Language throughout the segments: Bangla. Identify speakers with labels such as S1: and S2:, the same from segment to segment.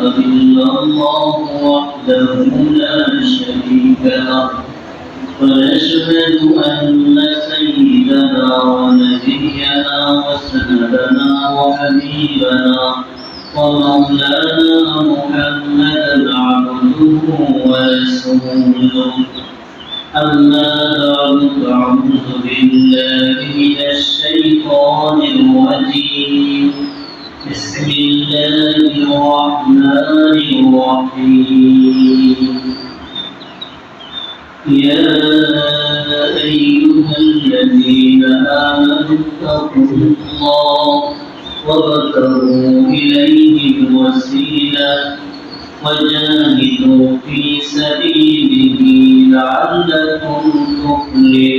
S1: إلا الله وحده لا شريك له ونشهد أن سيدنا ونبينا وسندنا وحبيبنا ومولانا محمدا عبده ورسوله أما بعد فأعوذ بالله من الشيطان الرجيم بسم الله الرحمن الرحيم. يا أيها الذين آمنوا اتقوا الله وابتغوا إليه الوسيلة وجاهدوا في سبيله لعلكم تفلحون.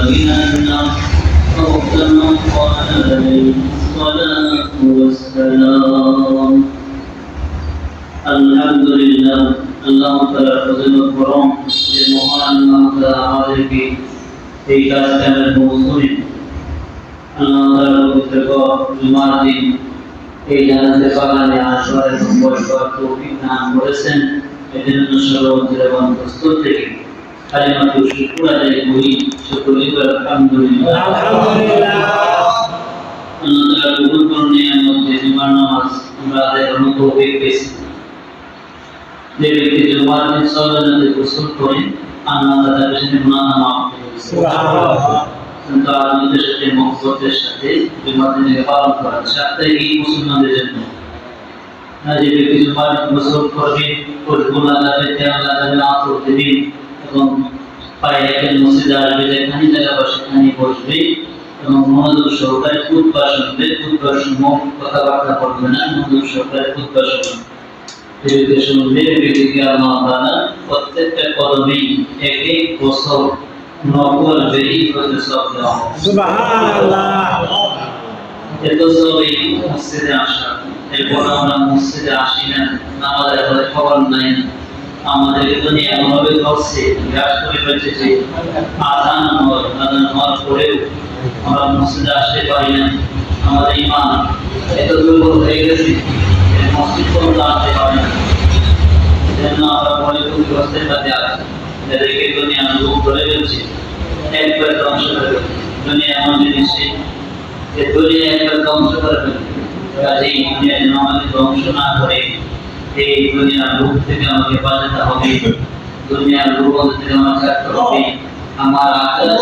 S1: الغنى غنى الناس أو كما قال عليه الصلاة والسلام আলহামদুলিল্লাহ আল্লাহ তাআলা ফজলত করম যে মহান আল্লাহ তাআলা আমাদেরকে এই কাজটার মৌসুমে আল্লাহ তাআলা পবিত্র জুমার দিন এই জানাতে পালানে আসার এবং বসবার তৌফিক দান করেছেন এজন্য সর্বদের এবং প্রস্তুত থেকে কালিমাতু শুকর আদায় করি শুকরি আলহামদুলিল্লাহ।
S2: আলহামদুলিল্লাহ
S1: আল্লাহ তাআলা কবুল করুন নিয়ামত যে জুমার নামাজ আমরা আদায় করার তৌফিক পেয়েছি। যে ব্যক্তি জুমার দিন সলাতে গোসল করে আল্লাহ তাআলা পেছনে গুনাহ মাফ করে
S2: সুবহানাল্লাহ।
S1: কিন্তু আনন্দের সাথে মহব্বতের সাথে জুমার দিনকে পালন করা সাপ্তাহিক এই মুসলমানদের জন্য। যে ব্যক্তি জুমার গোসল করবে ওর গুনাহ যাবে আল্লাহ তাআলা মাফ দিন। এবং পায়ে একজন মসজিদে আসবে যেখানে জায়গা বা সেখানে বসবে এবং মনোযোগ সহকারে খুতবা শুনবে খুতবার সময় কথাবার্তা করবে না মনোযোগ সহকারে খুতবা শুনবে বিবেকে শুনবে বিবেকে আল্লাহ তাআলা প্রত্যেকটা কদমেই এক এক বছর নকল বেরিয়ে হতে সব দেওয়া এত সব মসজিদে আসা এরপর আমরা মসজিদে আসি না আমাদের খবর নাই আমাদের এখানে এমনভাবে করছে গ্রাস করে ফেলছে যে আজান হয় আজান হওয়ার পরেও আমরা মসজিদে আসতে পারি না। আমাদের ইমান এত দুর্বল হয়ে গেছে মসজিদ পর্যন্ত আসতে পারি না। এজন্য আমরা মনে করি অবস্থায় সাথে আছি যাদেরকে দুনিয়া লোক ধরে ফেলছে, একবার ধ্বংস করে ফেলছে। দুনিয়া এমন জিনিস যে দুনিয়া একবার ধ্বংস করে ফেলবে কাজেই দুনিয়া যেন আমাকে ধ্বংস না করে। এই দুনিয়ার রূপ থেকে আমাকে বাঁচাতে হবে। দুনিয়ার রূপ থেকে আমার ছাড়তে হবে। আমার আমরা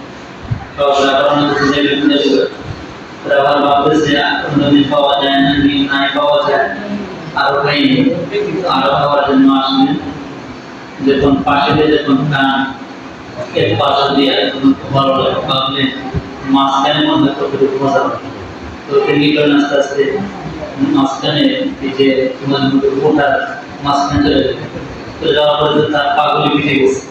S1: বিভিন্ন ভাবতেছে কোনোদিন পাওয়া যায় না আস্তে আস্তে মাঝখানে এই যে চলে যাওয়ার পরে তার পাগলি পিঠে গেছে।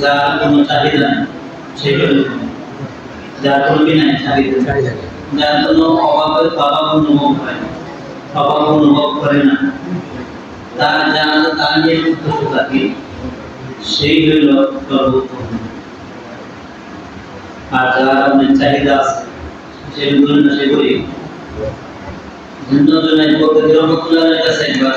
S1: যার কোনো চাহিদা গুণী। যার কলবি নাই চাহিদা। যার কোনো অভাবের অভাব অনুভব হয় না। অভাব অনুভব করে না। তার যারা তার নিয়ে সন্তুষ্ট থাকে, সেই হইল সর্বোত্তম আর যারা আপনার চাহিদা আছে সেগুলো সেগুলি রহমতুল্লাহের কাছে একবার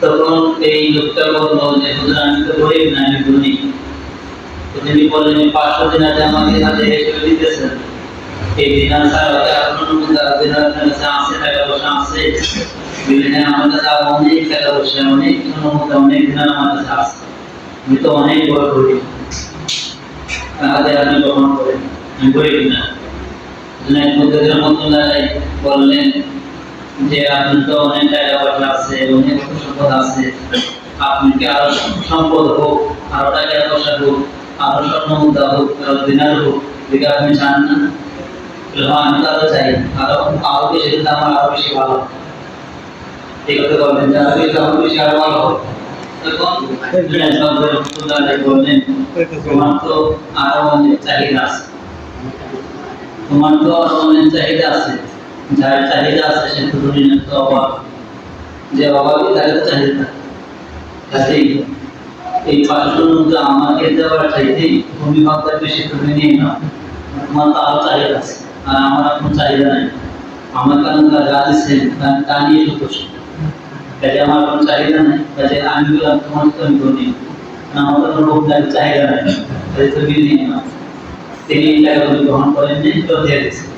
S1: তখন এই লোকটা বলল যে, হুজুর, আমি তো গরিব না, আমি ধনী। তো তিনি বললেন, পাঁচশো দিনার যে আমাকে হাতে হিসেবে দিতেছেন, এই দিনার ছাড়া কি আর কোনো দিনার কাছে আছে টাকা পয়সা আছে। হ্যাঁ আমার কাছে অনেক টাকা পয়সা, অনেক সোনার অনেক দিনার আমার কাছে আছে। আমি তো অনেক বড় গরিব। তাহলে আপনি গ্রহণ করেন। আমি গরিব না। জুনাইদ মুদ্দির রহমতুল্লাহ বললেন যে আপনি তো অনেক আছে, অনেক সম্পদ আছে। আরও সম্পদ হোক, আরও টাকা পয়সা হোক, আরও স্বর্ণ মুদ্রা হোক, আরও দিনার হোক আপনি চান না? আমি তো আরও চাই। আরও আরও বেশি দিলে আমার আরও বেশি ভালো। এই কথা যে আরও বেশি বেশি আরও ভালো তোমার তো আরও অনেক চাহিদা আছে। তোমার তো আরও অনেক চাহিদা আছে। যার চাহিদা আছে সে তো দুনিয়ার তো অভাব। যে অভাবী তার চাহিদা। কাজেই এই পাঁচশোর মধ্যে আমাকে দেওয়ার চাইতেই তুমি বেশি তুমি নিয়ে নাও। তোমার তো চাহিদা আছে আর আমার কোনো চাহিদা নাই। আমার কারণ তার যা দিচ্ছেন তা- নিয়ে সন্তুষ্ট কাজে আমার কোনো চাহিদা নাই কাজে আমি বললাম তোমার তো আমি করি না আমার কোনো লোক নাই, চাহিদা নাই। কাজে তুমি নিয়ে নাও। তিনি এই টাকাগুলো গ্রহণ করেন নি তো দিয়ে দিয়েছে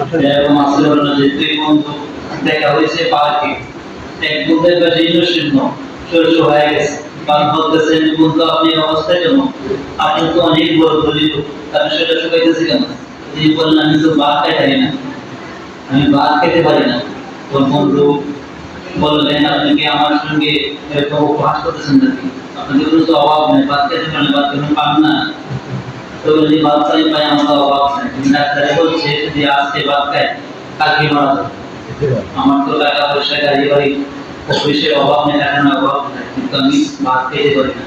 S1: আপনি কেন? তো সেটা কেন? আমি তো ভাত খাই না। আমি ভাত খেতে পারি না। তোর বন্ধু বললেন, আপনি কি আমার সঙ্গে এরকম করতেছেন কোনো তো অভাব নেই। ভাত খেতে পারেন ভাত খেতে পান না। তো যদি ভাত খাই পাই আমার তো অভাব নেই কিন্তু ডাক্তারে বলছে যদি আজকে ভাত খাই কালকে মারা যাবে। আমার তো টাকা পয়সা গাড়ি বাড়ি অফিসের অভাব নেই টাকার অভাব নেই। কিন্তু আমি ভাত খেতে পারি না।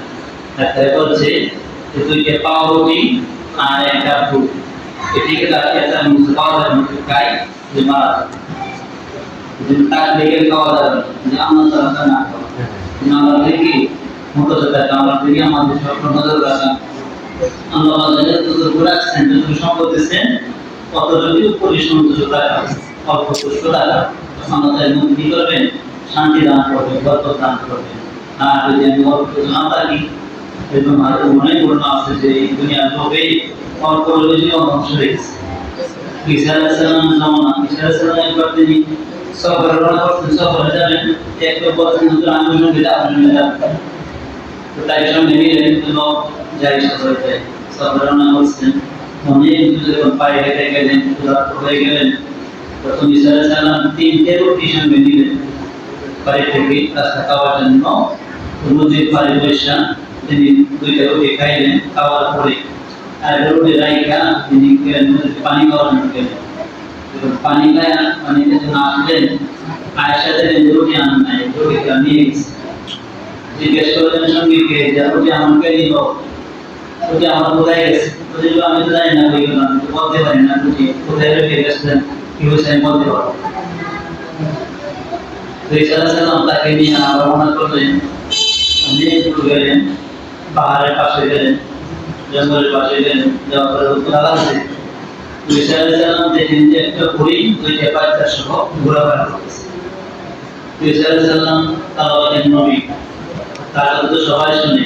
S1: ডাক্তারে বলছে যে তুই যে পাউরুটি আর একটা ফুল এটিকে তাকে একটা মুখে পাওয়া যাবে মুখে খাই যে মারা যাবে। যদি তার লেগে খাওয়া যাবে না, যে আমরা তো রাখা না খাওয়া কিন্তু আমরা দেখি মোটো টাকা আমরা দেখি আমাদের স্বপ্ন নজর রাখা। আল্লাহ আমাদের যতটুকু রাখছেন শান্তি দান করবেন বরকত দান করবেন। আর যদি আমি অল্প না থাকি এরকম আরও অনেক আছে যে দুনিয়ার লোভে অল্প সঙ্গে যাব তো তাই সঙ্গে যাই সালাম তিনটে রুটি সঙ্গে নিলেন থেকে রুটি খাইলেন তিনি পানি গেলেন। পানি খায় পানিতে যখন আসলেন আয়সা দিলেন রুটি আনেন নাই, রুটিটা নিয়ে জিজ্ঞেস করলেন রুটি আমাকে নিল রুটি আমার কোথায় গেছে? রুটি আমি তো জানি না বলতে পারি না রুটি কোথায় রেখে গেছেন কি হয়েছে, আমি বলতে পারব তাকে নিয়ে রওনা করলেন। গেলেন, পাহাড়ের পাশে গেলেন, জঙ্গলের পাশে গেলেন, যাওয়ার পরে উত্তরা সালাম দেখেন যে একটা নবী, তার তো সবাই শুনে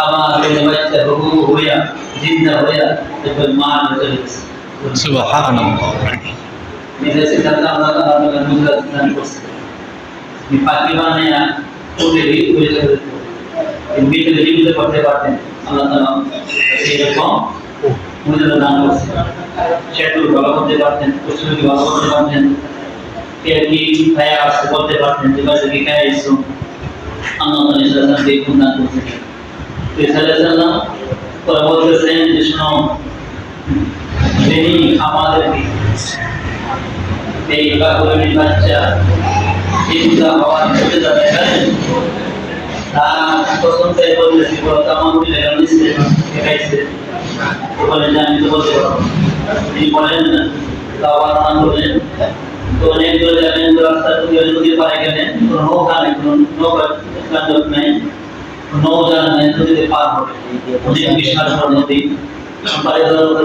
S1: তো মুহূর্তে আবার ওই বাচ্চা হুকুম হইয়া জিন্দা হইয়া দেখবেন মা চলে গেছে
S3: সুবহানাল্লাহ
S1: নিজের সিদ্ধান্ত আল্লাহ তাআলা আপনাকে মুদ্রা দান করছে এই পাখি বানায়া ওকে হিট করে চলে যেত এই ভিতরে জীবিত করতে পারতেন আল্লাহ তাআলা সেই রকম মুদ্রা দান করছে সেটু ভালো করতে পারতেন কুসুমকে ভালো করতে পারতেন কে কি খায়া আসতে বলতে পারতেন যে বাসে কি খায়া এসছো আল্লাহ তাআলা ইসলাম দিয়ে গুণ দান করছে তো ইসলাম পরে বলতেছেন যে শোনো যিনি আমাদেরকে এই বাকুরের বাচ্চা চিন্তা হওয়ার সাথে জানেন তার পছন্দের বলতেছি বড় কেমন দিলে দেখাইছে তো আমি তো বলতে পারব তিনি বলেন না তাও আরাম করলেন তো অনেক দূরে যাবেন রাস্তা থেকে নদীর গেলেন কোনো নৌকা নেই, কোনো নৌকা নেই। নেই নদীতে পার হবে। অনেক বিশাল নদী পাড়ে ধরার